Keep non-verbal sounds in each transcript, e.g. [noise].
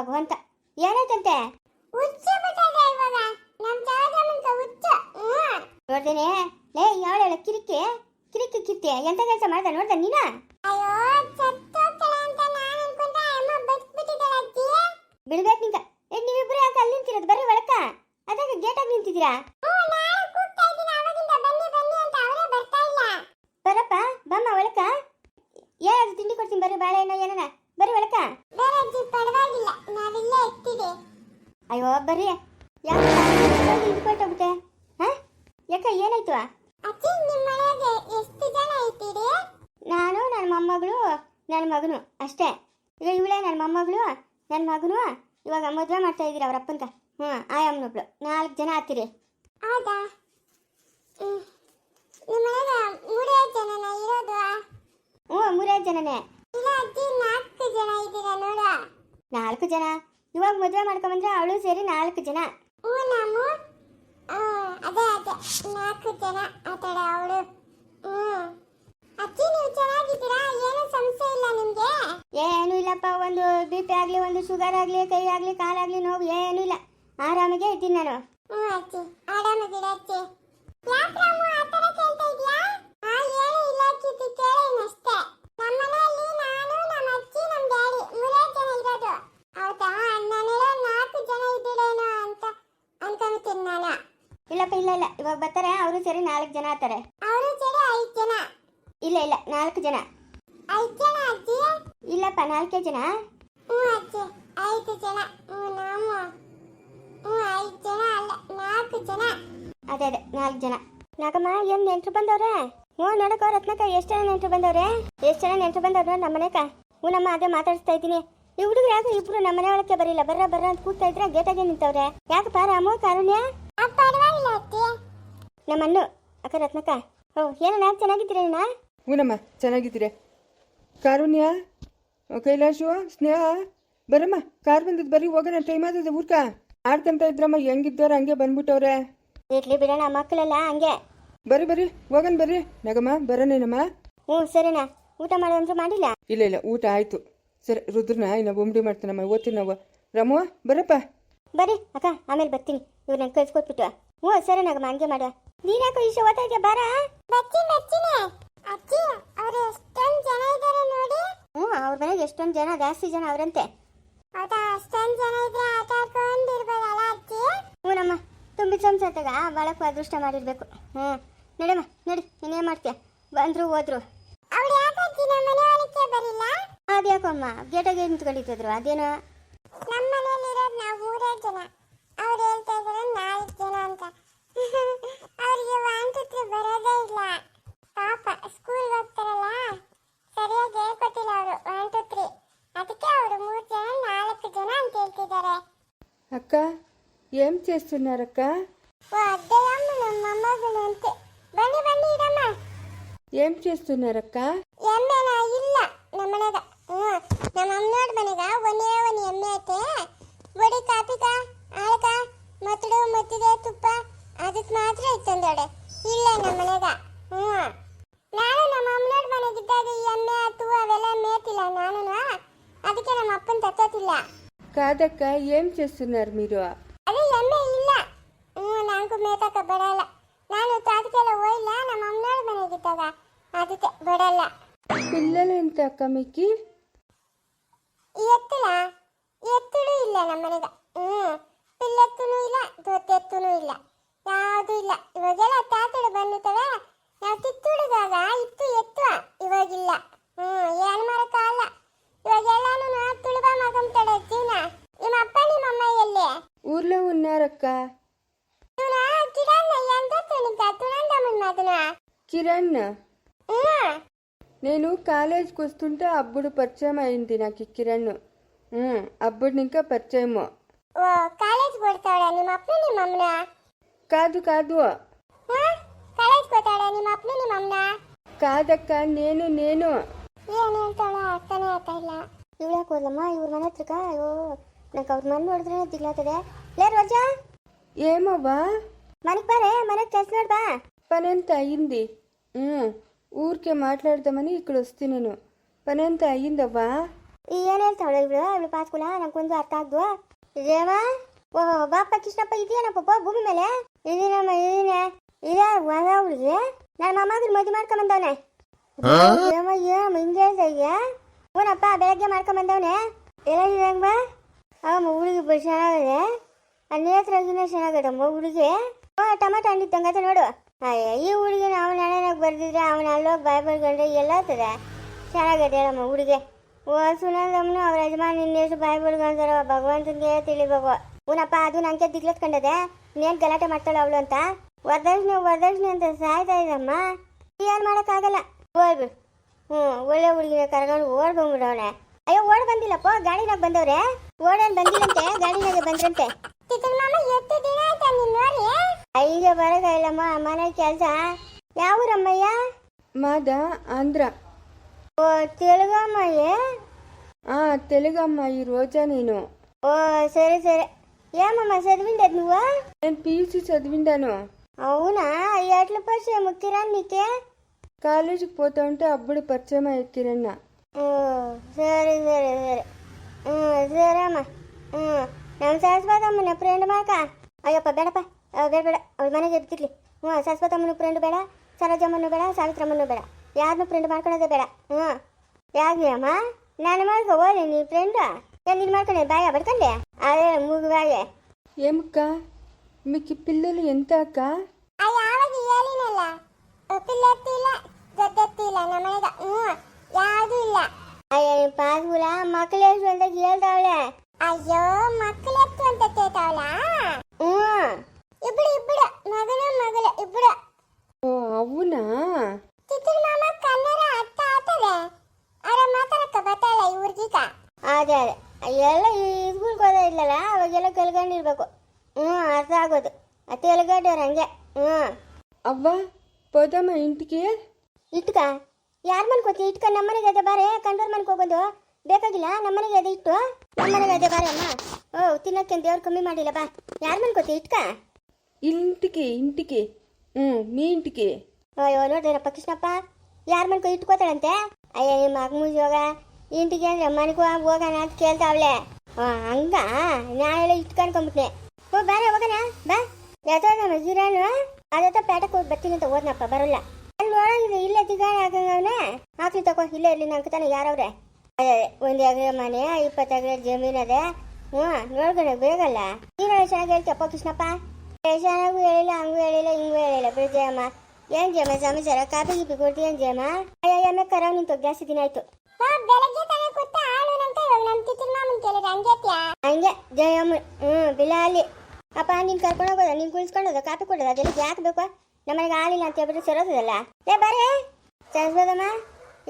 ಭಗವಂತ. ಏನಾಯ್ತಂತೆ? ನೋಡ್ದೇನೆ? ಲೇ ಯಾಳೆ ಕಿರಿಕಿ. ಕಿರಿಕಿ ಕಿತ್ತೆ ಎಂತ ಕೆಲಸ ಮಾಡ್ದೆ ನೋಡ್ದ ನೀನ? ಬಿಡ್ಬೇಕು ನಿಂಗ. ಏ ನೀವಿಬ್ರು ಯಾಕೆ ಅಲ್ಲಿ ನಿಂತಿರೋದು? ಬರ್ರಿ ಒಳಕ ಅದಕ್ಕೆ ಗೇಟ್ ಆಗಿ ನಿಂತಿದ್ದೀರಾ? ಬರಪ್ಪ ಬಮ್ಮ ಒಳಕ ಏನಾದ್ರು ತಿಂಡಿ ಕೊಡ್ತೀನಿ ಬರ್ರಿ ಏನೋ ಏನನ? ಬರ್ರಿ ಯಾಕೆ ಇದು ಕೊಟ್ಟೋಗ್ಬಿಟ್ಟೆ ಹಾ? ಯಾಕ ಏನಾಯ್ತು? ಅಜ್ಜಿ ನಿಮ್ಮ ಮನೆಗೆ ಎಷ್ಟು ಜನ ಇದ್ದೀರಿ? ನಾನು ನನ್ನ ಮೊಮ್ಮಗಳು ನನ್ನ ಮಗನು ಅಷ್ಟೇ. ಈಗ ಇವಳೇ ನನ್ನ ಮೊಮ್ಮಗಳು ನನ್ನ ಮಗನು ಇವಾಗ ಮದುವೆ ಮಾಡ್ತಾ ಇದ್ದೀರಿ ಅವ್ರ ಅಪ್ಪಂತ ಹ್ಞೂ ಆಯಮ್ಮನೊಬ್ಳು ನಾಲ್ಕು ಜನ ಆತೀರಿ ಹೌದಾ. ನಿಮ್ಮ ಮನೆಗೆ ಮೂರೇ ಜನನ ಇರೋದು? ಹ್ಞೂ ಮೂರೇ ಜನನೇ. ಇಲ್ಲ ಅಜ್ಜಿ ನಾಲ್ಕು ಜನ ಇದ್ದೀರಾ ನೋಡ ನಾಲ್ಕು ಜನ? ಇವಾಗ ಮದುವೆ ಮಾಡ್ಕೊಂಡ್ರೆ ಅವಳು ಸೇರಿ ನಾಲ್ಕು ಜನ. ಹ್ಞೂ ನಾವು ಅದೇ ಅದೇ. ನಾಲ್ಕು ಜನ ಆತಾಳೆ ಅವಳು. ಹ್ಞೂ. ಅಜ್ಜಿ ನೀವು ಚೆನ್ನಾಗಿದ್ದೀರಾ? ಏನು ಸಮಸ್ಯೆ ಇಲ್ಲ ನಿಮಗೆ? ಏನೂ ಇಲ್ಲಪ್ಪ. ಒಂದು ಬಿ ಪಿ ಆಗಲಿ ಒಂದು ಶುಗರ್ ಆಗಲಿ ಕೈ ಆಗಲಿ ಕಾಲಾಗಲಿ ನೋವು ಏನು ಇಲ್ಲ. ಆರಾಮಾಗೆ ಇದ್ದೀನಿ ನಾನು. ಹ್ಞೂ ಅಜ್ಜಿ ಆರಾಮಾಗಿರ ಅಜ್ಜಿ ಯಾಕೆ ರಾಮು ಆ ಥರ ಕೇಳ್ತಾ ಇದೀಯಾ ಆ ಏನು ಇಲ್ಲ ಅಜ್ಜಿ ಕೇಳೇನಷ್ಟೇ ನಮ್ಮ ಮನೆಯಲ್ಲಿ ನಾನು ನಮ್ಮ ಅಜ್ಜಿ ನಮ್ಮ ಡ್ಯಾಡಿ ಮೂರೇ ಜನ ಇರೋದು ಹೌದಾ ನಾನೆಲ್ಲ ನಾಲ್ಕು ಜನ ಇದ್ದೀರೇನೋ ಅಂತ ಅನ್ಕೊಂತೀನಿ ನಾನು ಇಲ್ಲ ಇಲ್ಲ. ಇವಾಗ ಬರ್ತಾರೆ ಅವರು ಸೇರಿ ನಾಲ್ಕು ಜನ ಆಗ್ತಾರೆ ಅವರು ಸೇರಿ ಐದು ಜನ. ಇಲ್ಲ ಇಲ್ಲ. ನಾಲ್ಕು ಜನ. ಐದು ಜನ ಅಜ್ಜಿ? ಇಲ್ಲಪ್ಪ ನಾಲ್ಕೇ ಜನ. ಹ್ಞೂ ಅಜ್ಜಿ. ಐದು ಜನ. ಹ್ಞೂ ನಾವು ಹ್ಞೂ ಐದು ಜನ ಅಲ್ಲ ನಾಲ್ಕು ಜನ. ಅದೇ ಅದೇ. ನಾಲ್ಕು ಜನ. ನಾಗಮ್ಮ ಏನು ನೆಂಟ್ರು ಬಂದವ್ರೆ? ಹ್ಞೂ ನೋಡಕ್ಕ ರತ್ನಕ್ಕ ಎಷ್ಟು ಜನ ನೆಂಟ್ರು ಬಂದವ್ರೆ? ಎಷ್ಟು ಜನ ನೆಂಟ್ರು ಬಂದವ್ರು ನಮ್ಮ ಮನೆಕ ಹ್ಞೂ ನಮ್ಮ ಅದೇ ಮಾತಾಡಿಸ್ತಾ ಇದ್ದೀನಿ. ಈ ಹುಡುಗರು ಯಾಕೆ ಇಬ್ರು ನಮ್ಮ ಮನೆ ಒಳಕ್ಕೆ ಬರಿಲ್ಲ. ಬರ್ರ ಬರ್ರ ಅಂತ ಕೂಗ್ತಾ ಇದ್ರೆ ಗೇಟಾಗೆ ನಿಂತವ್ರೆ. ಯಾಕಪ್ಪ ರಾಮು ಕಾರುಣ್ಯ? ಆ ಪರವಾಗಿಲ್ಲ ಅಜ್ಜಿ ನಮ್ಮ ಅನ್ನು ಅಕ್ಕ ರತ್ನಕ್ಕ. ಓ ಏನಣ್ಣ ಅಣ್ಣ ಹೂನಮ್ಮ ಚೆನ್ನಾಗಿದ್ದೀರಿ. ಕಾರುಣ್ಯ ಕೈಲಾಶು ಸ್ನೇಹ ಬರಮ್ಮ ಕಾರ್ ಬಂದದ್ದು ಬರ್ರಿ ಹೋಗೋಣ ಟೈಮ್ ಆದದ ಊರ್ಕ. ಆಡ್ಕೊಂತ ಇದ್ರಮ್ಮ ಹೆಂಗಿದ್ದವ್ರ ಹಂಗೆ ಬಂದ್ಬಿಟ್ಟವ್ರೆ. ಇರ್ಲಿ ಬಿಡೋಣ ಮಕ್ಕಳೆಲ್ಲ ಹಂಗೆ. ಬರಿ ಬರ್ರಿ ಹೋಗನ್ ಬರ್ರಿ. ನಗಮ್ಮ ಬರೋಣೇನಮ್ಮ? ಹ್ಞೂ ಸರಿನಾ ಊಟ ಮಾಡೋದಂತೂ ಮಾಡಿಲ್ಲ? ಇಲ್ಲ ಇಲ್ಲ ಊಟ ಆಯ್ತು. ಸರಿ ರುದ್ರನ ಇನ್ನ ಬೊಂಬಡಿ ಮಾಡ್ತಾನಮ್ಮ ಓದ್ತೀನಿ ನಾವು. ರಾಮು ಬರಪ್ಪ. ಬರ್ರಿ ಅಕ್ಕ ಆಮೇಲೆ ಬರ್ತೀನಿ. ಇವ್ರನ್ನ ಕಳ್ಸ್ಕೊಟ್ಬಿಟ್ಟು ಹ್ಞೂ ಸರಿ ನಾಗಮ್ಮ ಹಂಗೆ ಮಾಡ. ನೀನ್ಯಾಕೋ ಇಷ್ಟ ಓದ್ತಾ ಇದೆಯಾ ಬಾರ? ಬರ್ತೀನಿ ಬರ್ತೀನಿ ಅಜ್ಜಿ ಅವ್ರು ಎಷ್ಟೊಂದು ಜನ ಇದ್ದಾರೆ ನೋಡಿ. ಹ್ಞೂ ಅವ್ರ ಮನೆಗೆ ಎಷ್ಟೊಂದು ಜನ ಜಾಸ್ತಿ ಜನ ಅವರಂತೆ. ಹೌದಾ ಅಷ್ಟೊಂದು ಜನ ಇದ್ರೆ ಆಟ ಆಡ್ಕೊಂಡಿರ್ಬೋದಲ್ಲ ಅಜ್ಜಿ? ಹ್ಞೂ ನಮ್ಮ ತುಂಬಿ ಸಂಸತ್ತಾಗ ಬಾಳಕ್ಕೂ ಅದೃಷ್ಟ ಮಾಡಿರ್ಬೇಕು. ಹ್ಞೂ ನಡಮ್ಮ ನಡಿ ಇನ್ನೇನು ಮಾಡ್ತೀಯ? ಬಂದ್ರು ಹೋದ್ರು. ಅವ್ರು ಯಾಕಜ್ಜಿ ನಮ್ಮ ಮನೆ ಒಳಕ್ಕೆ ಬರಿಲ್ಲ? ಅದ್ಯಾಕಮ್ಮ ಗೇಟಾಗೆ ನಿಂತ್ಕೊಂಡಿದ್ರು ಅದೇನೋ? ನಮ್ಮ ಮನೆಯಲ್ಲಿರೋದು ನಾವು ಮೂರೇ ಜನ. ಅವ್ರು ಹೇಳ್ತಾ ಇದ್ದಾರೆ ನಾಲ್ಕು ಜನ ಅಂತ [laughs] ಅವ್ರಿಗೆ ವಾಂತುತ್ರಿ ಬರೋದೇ ಇಲ್ಲ ಪಾಪ ಸ್ಕೂಲ್ಗೆ ಹೋಗ್ತಾರಲ್ಲ ಸರಿಯಾಗಿ ಹೇಳ್ಕೊಟ್ಟಿಲ್ಲ ಅವರು ವಾಂತುತ್ರಿ ಅದಕ್ಕೆ ಅವರು ಮೂರು ಜನ ನಾಲ್ಕು ಜನ ಅಂತ ಹೇಳ್ತಿದ್ದಾರೆ అక్క ఏం చేస్తున్నారక్క ಓ ಅದ್ದಯ್ಯಮ್ಮ ನಮ್ಮ ಮೊಮ್ಮಗಳು ಅಂತೆ ಬನ್ನಿ ಬನ್ನಿ ಇಡಮ್ಮ ఏం చేస్తున్నారక్క ಎಮ್ಮೆನ ಇಲ್ಲ ನಮ್ಮ ಮನೆಗ ಹ್ಞೂ ನಮ್ಮ ಅಮ್ಮನೋಡ್ ಮನೆಗ ಒಂದೇ ಒಂದು ಎಮ್ಮೆ ಐತೆ ಬಡಿ ಕಾಪಿಕ ಆಳಕ ಮತ್ತಡು ಮತ್ತಿಗೆ ತುಪ್ಪ ಅದಕ್ಕೆ ಮಾತ್ರ ಇತ್ತಂದೋಡೆ ಇಲ್ಲ ನಮ್ಮ ಮನೆಗ ಹ್ಞೂ ನಾನು ನಮ್ಮ ಅಮ್ಮನೋಡ್ ಮನೆಗಿದ್ದಾಗ ಈ ಎಮ್ಮೆ ಹತ್ತು ಅವೆಲ್ಲ ಮೇತಿಲ್ಲ ನಾನು ಅದಕ್ಕೆ ನಮ್ಮ ಅಪ್ಪನ ತತ್ತೋತಿಲ್ಲ కాదక్క ఏం చేస్తున్నారు మీరు ಅದೇ ಎಮ್ಮೆ ಇಲ್ಲ ಹ್ಞೂ ನನಗೂ ಮೇತಕ್ಕ ಬರಲ್ಲ ನಾನು ತಾತಕ್ಕೆಲ್ಲ ಹೋಯ್ಲ್ಲ ನಮ್ಮ ಅಮ್ಮನೋಡ್ ಮನೆಗಿದ್ದಾಗ ಅದಕ್ಕೆ ಬರಲ್ಲ పిల్లలు ఎంత అక్క మీకు ಎತ್ತಲ ಎತ್ತುಳು ಇಲ್ಲ ನಮ್ಮನೆಗ ಹ್ಮ್ ಪಿಲ್ಲೆತ್ತುನು ಇಲ್ಲ ದೊತ್ತೆತ್ತುನು ಇಲ್ಲ ಯಾವುದು ಇಲ್ಲ ಇವಾಗೆಲ್ಲ ತಾತಳು ಬಂದಿತ್ತವೆ ನಾವು ಕಿತ್ತುಡಿದಾಗ ಇತ್ತು ಎತ್ತುವ ಇವಾಗಿಲ್ಲ ಹ್ಮ್ ಏನು ಮಾಡಕ್ಕಾಗಲ್ಲ ಇವಾಗೆಲ್ಲಾನು ತುಳುಬ ಮಗಂತಾಳೆ ಜೀವನ ನಿಮ್ಮ ಅಪ್ಪ ನಿಮ್ಮ ಅಮ್ಮ ಎಲ್ಲಿ ఊర్లో ఉన్నారక్క ತುನ ಕಿಡನ್ನ ಎಂತ ತುಣಿತ ತುಣಂದಮ್ಮನ ಮಾತನ కిరణ్ ಹ್ಮ್ నేను కాలేజ్కి వస్తుంటే అప్పుడు పరిచయం అయింది నాకు ఈ కిరణ్ ఉమ్, అప్పుడు ఇంకా పరిచయము ಓ ಕಾಲೇಜ್ ಕೊಡ್ತಾಳೆ ನಿಮ್ಮ ಅಪ್ಪ ನಿಮ್ಮ ಅಮ್ಮನ కాదు కాదు ಕಾಲೇಜ್ ಕೊಡ್ತಾಳೆ ನಿಮ್ಮ ಅಪ್ಪ ನಿಮ್ಮ ಅಮ್ಮನ కాదక్క నేను నేను ಏನು ಹೇಳ್ತಾಳೆ ಅರ್ಥನೇ ಆಗ್ತಾ ಇಲ್ಲ ಇವಳು ಯಾಕೆ ಹೋದ್ಲಮ್ಮ ಇವ್ರ ಮನೆ ಹತ್ರಕ್ಕ ಅಯ್ಯೋ ನಂಗೆ ಅವ್ರ ಮನೆ ನೋಡಿದ್ರೆ ದಿಗ್ಲಾತದೆ ಲೇ ರೋಜಾ ఏమవ్వా ಮನೆಗೆ ಬಾರೆ ಮನೆಗೆ ಕೆಲಸ ನೋಡ್ ಬಾ పని అంతా అయింది ఉమ్, ఊరికే మాట్లాడదామని ఇక్కడ వస్తే నేను పని అంతా అయ్యిందవ్వా ಈ ಏನು ಹೇಳ್ತಾವಳೆ ಇವಳು ಇವಳು ಪಾಸ್ಕುಲ ನಂಗೊಂದು ಅರ್ಥ ಆಗ್ದು ಇದೇವಾ ಓ ಬಾಪ ಕೃಷ್ಣಪ್ಪ ಇದೆಯೇನಪ್ಪ ಭೂಮಿ ಮೇಲೆ? ಇದೀನಮ್ಮ ಇದೀನೆ ಇದೇ ಮಗ ಅವಳಿಗೆ ನನ್ನ ಮೊಮ್ಮಗನ ಮದುವೆ ಮಾಡ್ಕೊಂಬಂದವನೆ ಏನಮ್ಮ ಏನಮ್ಮ ಹಿಂಗೆ ಹೇಳ್ತಾ ಇದೆಯಾ? ಹ್ಞೂನಪ್ಪ ಬೆಳಗ್ಗೆ ಮಾಡ್ಕೊಂಬಂದವನೆ ಎಲ್ಲ ಬಾ? ಅಮ್ಮ ಹುಡುಗಿ ಬ ಚೆನ್ನಾಗಿದೆ ನೇತ್ರಗಿನ ಚೆನ್ನಾಗದಮ್ಮ ಹುಡುಗಿ ಓ ಟೊಮೆಟೊ ಹಣ್ಣು ಇದ್ದಂಗತ ನೋಡು. ಅಯ್ಯ ಈ ಹುಡುಗಿನ ಅವನ ಹಣೆನಾಗ ಬರ್ದಿದ್ರೆ ಅವನ ಅಲ್ಲೋಗಿ ಬಾಯ್ ಬರ್ಕೊಂಡ್ರೆ ಎಲ್ಲ ಆಗ್ತದೆ. ಚೆನ್ನಾಗದೆ ಹೇಳಮ್ಮ ಹುಡುಗಿ ಓ ಸುನಂದಮ್ಮನು ಅವ್ರ ಯಜಮಾನ ಇನ್ನೆಷ್ಟು ಬಾಯ್ ಬರ್ಕೊಂತಾರ ಭಗವಂತನಿಗೆ ತಿಳಿಬೇಕು. ಊನಪ್ಪ ಅದು ನನಗೆ ದಿಗ್ಲತ್ಕೊಂಡದೆ ನೀನು ಗಲಾಟೆ ಮಾಡ್ತಾಳೆ ಅವಳು ಅಂತ. ವರದಕ್ಷಿಣೆ ವರದಕ್ಷಿಣೆ ಅಂತ ಸಾಯ್ತಾ ಇದಮ್ಮ ಏನು ಮಾಡೋಕ್ಕಾಗಲ್ಲ. ಹೋಗ್ಬಿಡು ಹ್ಞೂ ಒಳ್ಳೆ ಹುಡುಗಿನ ಕರ್ಕೊಂಡು ಓಡ್ ಬಂದ್ಬಿಡವನೆ. ಅಯ್ಯೋ ಓಡ್ ಬಂದಿಲ್ಲಪ್ಪ ಗಾಡಿನಾಗ ಬಂದವ್ರೆ. ಓಡೋನ್ ಬಂದಿಲ್ಲಂತೆ ಗಾಡಿನಾಗ ಬಂದ್ರಂತೆ. ಐಗ ಬರೋಕ್ಕಾಗಿಲ್ಲಮ್ಮ ಮನೆ ಕೆಲಸ. ಯಾವೂರಮ್ಮಯ್ಯ? ಮಾದ ಆಂಧ್ರ. ಓ ತೆಲುಗಮ್ಮಯ್ಯ? ಆ ತೆಲುಗಮ್ಮ ಈ ರೋಜಾ ನೀನು. ಓ ಸರಿ ಸರಿ. ఏమమ్మా చదివిండదు నువ్వు నేను పీయూసీ చదివిండాను అవునా ఎట్ల పరిచయం కిరణ్ నీకే కాలేజీకి పోతా ఉంటే అప్పుడు పరిచయం అయ్యే కిరణ్ ఓ సరే సరే సరే ఆ, సరే అమ్మా ఆ, ನಮ್ಮ ಸರಸ್ವತಮ್ಮನ ಫ್ರೆಂಡ್ ಮಾಕ ಅಯ್ಯಪ್ಪ ಬೇಡಪ್ಪ ಆ, ಬೇಡ ಬೇಡ ಅವ್ಳ ಮನೆಗೆ ಇರ್ತಿರ್ಲಿ ಹ್ಞೂ ಸರಸ್ವತಮ್ಮನ ಫ್ರೆಂಡ್ ಬೇಡ ಸರೋಜಮ್ಮನು ಬೇಡ ಸಾವಿತ್ರಮ್ಮನು ಬೇಡ ಯಾರನ್ನೂ ಫ್ರೆಂಡ್ ಮಾಡ್ಕೊಳ್ಳೋದೇ ಬೇಡ ಹ್ಞೂ ಯಾಕೆ ಅಮ್ಮ ನಾನು ಮಾಡ್ಕೊ ಹೋಗಿ ನೀ ಫ್ರೆಂಡ್ ನೀನು ಮಾಡ್ಕೊಂಡೆ ಬಾಯ ಬಡ್ಕೊಂಡೆ ಅದೇ ಮೂಗುವಾಗೆ ఏమక్క మీకు పిల్లలు ఎంత అక్క ಆ ಯಾವಾಗ ಹೇಳಿನಲ್ಲ ಪಿಲ್ಲೆತ್ತಿಲ್ಲ ಗದ್ದೆತ್ತಿಲ್ಲ ನಮ್ಮನೆಗ ಹ್ಞೂ ಯಾವುದು ಇಲ್ಲ ಅಯ್ಯ ನಿಮ್ಮ ಪಾಸ್ಬುಲ ಮಕ್ಕಳು ಎಷ್ಟು ಅಂತ ಕೇಳ್ತಾವಳೆ ಅಯ್ಯೋ ಮಕ್ಕಳೆತ್ತು ಅಂತ ಕೇಳ್ತಾವಲ್ಲ ಹ್ಞೂ ಇಬ್ರು ಇಬ್ರು ಮಗನು ಮಗಳು ಇಬ್ರು ఓ అవునా ತಿತ್ತಿನ ಮಾಮ ಕನ್ನಡ ಅರ್ಥ ಆಗ್ತದೆ ಅರ ಮಾತಾಡಕ್ಕ ಬತ್ತಾಳ ಇವ್ರಿಗೀಗ ಅದೇ ಅದೇ ಎಲ್ಲ ಇದ್ಗುಳ್ಗೆ ಓದೋದಿಲ್ಲಲ್ಲ ಅವಾಗೆಲ್ಲ ಕಲ್ಕೊಂಡಿರ್ಬೇಕು ಹ್ಞೂ ಅರ್ಥ ಆಗೋದು ಆ ತೆಲುಗಡ್ಡವ್ರು ಹಂಗೆ ಹ್ಞೂ అవ్వ పోదామా ఇంటికి ಇಟ್ಕ ಯಾರ ಮನ್ಕೋತಿ ಇಟ್ಕ ನಮ್ಮನೆಗೆ ಅದೇ ಬಾರೆ ಕಂಡೋರ್ ಮನ್ಗೆ ಹೋಗೋದು ಬೇಕಾಗಿಲ್ಲ ನಮ್ಮನೆಗೆ ಅದೇ ಇಟ್ಟು ನಮ್ಮನೆಗೆ ಅದೇ ಬಾರೆ ಅಮ್ಮ ಓ ತಿನ್ನಕ್ಕೆ ದೇವ್ರು ಕಮ್ಮಿ ಮಾಡಿಲ್ಲ ಬಾ ಯಾರ ಮನ್ಕೋತಿ ಇಟ್ಕ ఇంటికి ఇంటికి ఉమ్, మీ ఇంటికి ಅಯ್ಯೋ ನೋಡ್ರಪ್ಪ ಕೃಷ್ಣಪ್ಪ ಯಾರ ಮನ್ಕೋ ಇಟ್ಕೋತಾಳಂತೆ ಅಯ್ಯ ನಿಮ್ಮ ಮಗ ಮುಗಿಯೋಗ ಇಂಟಿಗೆ ಅಂದ್ರೆ ಮನೆಗೂ ಹೋಗೋಣ ಅಂತ ಕೇಳ್ತಾವಳೆ ಆ, ಹಂಗ? ನಾಳೆ ಎಲ್ಲ ಇಟ್ಕೊಂಡ್ಕೊಂಬಿಟ್ನೆ. ಓ ಬಾರ ಹೋಗೋಣ. ಬಾ. ಯಾವ್ದಾರ ಜಿರಾನು ಅದತ್ತ ಪೇಟಕ್ಕೆ ಹೋಗಿ ಬರ್ತೀನಿ ಅಂತ ಓದ್ನಪ್ಪ ಬರಲ್ಲ. ಅಲ್ಲಿ ನೋಡಂಗಿದೆ ಇಲ್ಲೇ ದಿಗಾರ ಆಗಂಗವನೆ ಹಾಕ್ಲಿ ತಗೋ ಇಲ್ಲೇ ಇಲ್ಲಿ ನಂಗೆ ತಾನೆ ಯಾರವ್ರೆ. ಒಂದು ಎಕರೆ ಮನೆ, ಇಪ್ಪತ್ತು ಎಕರೆ ಜಮೀನು ಅದೇ. ಹ್ಞೂ, ನೋಡ್ಕೊಂಡು, ಬೇಗಲ್ಲ. ನೀನು ಚೆನ್ನಾಗಿ ಹೇಳ್ತಪ್ಪ ಕೃಷ್ಣಪ್ಪ? ಚೆನ್ನಾಗೂ ಹೇಳಿಲ್ಲ, ಹಂಗೂ ಹೇಳಿಲ್ಲ, ಹಿಂಗೂ ಹೇಳಿಲ್ಲ, ಬಿಡು ಜಯಮ್ಮ. ಏನ್ ಜಯಮ್ಮ ಸಮಾಚಾರ ಕಾಪಿ ಗಿಪಿ ಕೊಡ್ತೀಯ ಏನ್ ಜಯಮ್ಮ? ಅಯ್ಯ ಎಮ್ಮೆ ಕರಾವ್ ನಿಂತು ಜಾಸ್ತಿ ದಿನ ಆಯ್ತು. ಬೆಳಗ್ಗೆ ನಂತ ಇವಾಗ ನಮ್ಮ ತಿತ್ತಿನ ಮಾಮನ್ ಕೇಳಿದ್ರೆ ಹಂಗೇತ್ಯಾ ಹಂಗೆ ಜಯಮ್ಮ ಹ್ಞೂ ಬಿಲಾಲಿ. ಅಪ್ಪ ನೀನ್ ಕರ್ಕೊಂಡು ಹೋಗೋದ? ನೀನ್ ಕುಳಿಸ್ಕೊಂಡೋದ ಕಾಪಿ ಕೊಡೋದ? ಅದೆಲ್ಲ ಯಾಕೆ ಬೇಕು? ನಮ್ಮನೆಗೆ ಆಳಿಲ್ಲ ಅಂತ ಹೇಳ್ಬಿಟ್ಟು ಸರೋದಲ್ಲ ಏ ಬಾರೆ ಸರಸ್ವತಮ್ಮ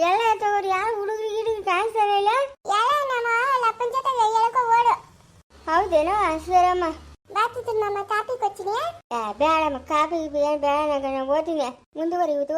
ಎಲ್ಲ ತಗೋರಿ. ಯಾರು ಹುಡುಗರು ಗಿಡುಗರು ಕಾಣಿಸ್ತಾರೆ ಇಲ್ಲ ಎಲ್ಲ ನಮ್ಮ ಅಪ್ಪನ ಜೊತೆ ಎಳ್ಕೊ ಓಡು. ಹೌದೇನೋ ಸರಮ್ಮ ಬಾ ನಮ್ಮ ಮಾಮ ಕಾಪಿ ಕೊಚ್ಚಿನಿ ಬೇಡಮ್ಮ ಕಾಪಿ ಏನು ಬೇಡ ನಂಗೆ ನಾನು ಓದಿನಿ ಮುಂದುವರಿಯುವುದು.